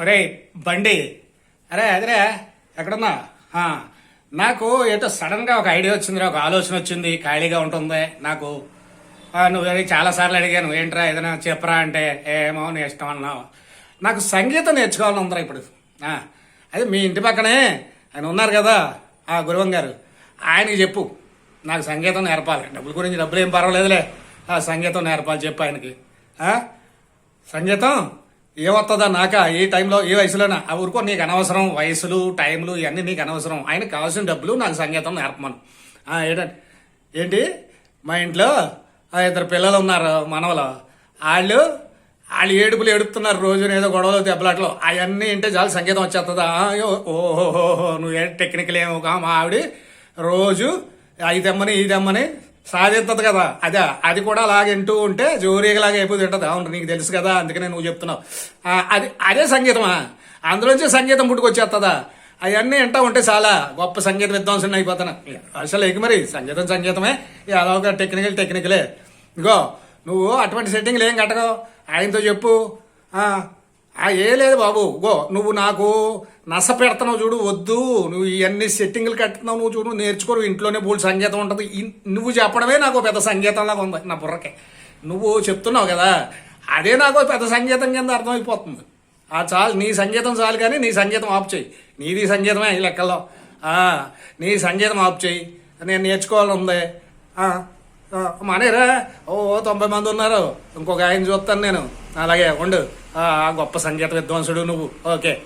ఒరే బండి. అరే అదిరే ఎక్కడున్నా? నాకు ఏదో సడన్గా ఒక ఐడియా వచ్చింది ఒక ఆలోచన వచ్చింది ఖాళీగా ఉంటుంది నాకు. నువ్వు చాలా చాలాసార్లు అడిగాను ఏంట్రా ఏదైనా చెప్పరా అంటే ఏమో నీ ఇష్టం అన్నావు. నాకు సంగీతం నేర్చుకోవాలని ఉందిరా ఇప్పుడు. అదే మీ ఇంటి పక్కనే ఆయన ఉన్నారు కదా ఆ గురువం గారు. ఆయనకి చెప్పు నాకు సంగీతం నేర్పాలి. డబ్బుల గురించి డబ్బులు ఏం పర్వాలేదులే. ఆ సంగీతం నేర్పాలి చెప్పు ఆయనకి. సంగీతం? ఏమొస్తుందా నాక? ఈ టైంలో ఏ వయసులోనా? ఊరుకో నీకు అనవసరం. వయసులు టైంలు ఇవన్నీ నీకు అనవసరం. ఆయన కావాల్సిన డబ్బులు నాకు సంగీతం నేర్పమను. ఏంటంటే ఏంటి మా ఇంట్లో ఇద్దరు పిల్లలు ఉన్నారు మనవలు. వాళ్ళు వాళ్ళు ఏడుపులు ఏడుపుతున్నారు రోజు ఏదో గొడవలు దెబ్బలాట్లు. అవన్నీ వింటే చాలు సంగీతం వచ్చేస్తుందా అయ్యో ఓహో నువ్వు టెక్నికల్ ఏమో మా ఆవిడ? రోజు అది తెమ్మని ఇది తెమ్మని సాధిస్తుంది కదా. అదే అది కూడా అలాగే వింటూ ఉంటే జోరీగలాగా అయిపోతుంది తింటది. అవును నీకు తెలుసు కదా అందుకనే నువ్వు చెప్తున్నావు. అది అదే సంగీతమా? అందులోంచి సంగీతం పుట్టుకొచ్చేస్తుందా అవన్నీ వింటా ఉంటే చాలా గొప్ప సంగీత విద్వాంసుని అయిపోతాను. అసలు ఎగి మరి సంగీతం సంగీతమే. ఇక అదొక టెక్నికల్ టెక్నికలే ఇగో నువ్వు అటువంటి సెట్టింగ్లు ఏం కట్టగో ఆయనతో చెప్పు. ఆ, ఏ లేదు బాబు. గో నువ్వు నాకు నస పెడుతున్నావు చూడు వద్దు. నువ్వు ఇవన్నీ సెట్టింగ్లు కట్టుతున్నావు నువ్వు చూడు నేర్చుకోరు. ఇంట్లోనే బోల్ సంగీతం ఉంటుంది. నువ్వు చెప్పడమే నాకు పెద్ద సంగీతంలాగా ఉంది నా బుర్రకి. నువ్వు చెప్తున్నావు కదా అదే నాకు పెద్ద సంగీతం కింద అర్థమైపోతుంది. ఆ చాలు నీ సంగీతం చాలు కానీ నీ సంగీతం ఆఫ్ చేయి. నీది సంగీతమే ఈ లెక్కల్లో నీ సంగీతం ఆఫ్ చేయి. నేను నేర్చుకోవాలని ఉంది. మనరా? ఓ తొంభై మంది ఉన్నారు. ఇంకొక ఆయన చూస్తాను నేను. అలాగే ఉండు. గొప్ప సంగీత విద్వాంసుడు నువ్వు. ఓకే.